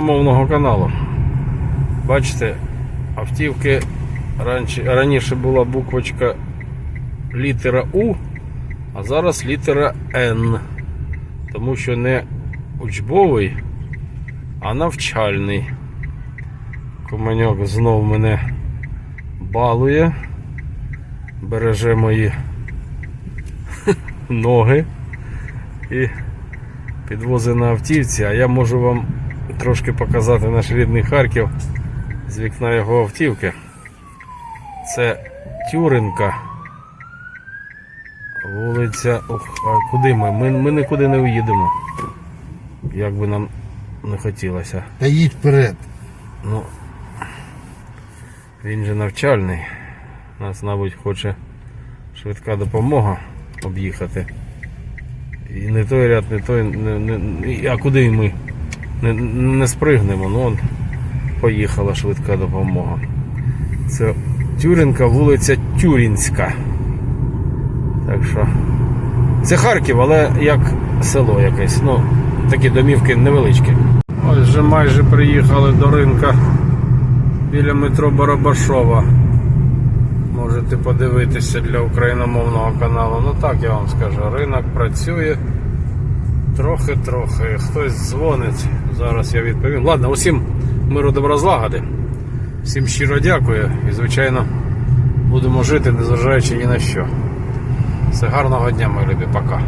мовного каналу. Бачите, автівки раніше, раніше була буквочка літера У, а зараз літера Н. Тому що не учбовий, а навчальний. Команьок знов мене балує, береже мої ноги і підвозить на автівці, а я можу вам трошки показати наш рідний Харків з вікна його автівки. Це Тюринка. Вулиця. Ох, а куди ми? ми? Ми нікуди не уїдемо. Як би нам не хотілося. Та їдь вперед. Ну, він же навчальний. Нас, мабуть, хоче швидка допомога об'їхати. І не той ряд, не той. Не, не, а куди ми? Не, не спригнемо. Ну, он поїхала швидка допомога. Це Тюринка, вулиця Тюрінська. Так що. Це Харків, але як село якесь. Ну, такі домівки невеличкі. Ось вже майже приїхали до ринка біля метро Барабашова. Можете подивитися для україномовного каналу. Ну так я вам скажу, ринок працює трохи-трохи. Хтось дзвонить. Зараз я відповім. Ладно, усім миру добра злагоди. Всім щиро дякую і, звичайно, будемо жити, незважаючи ні на що. Все гарного дня, мої любі, пока.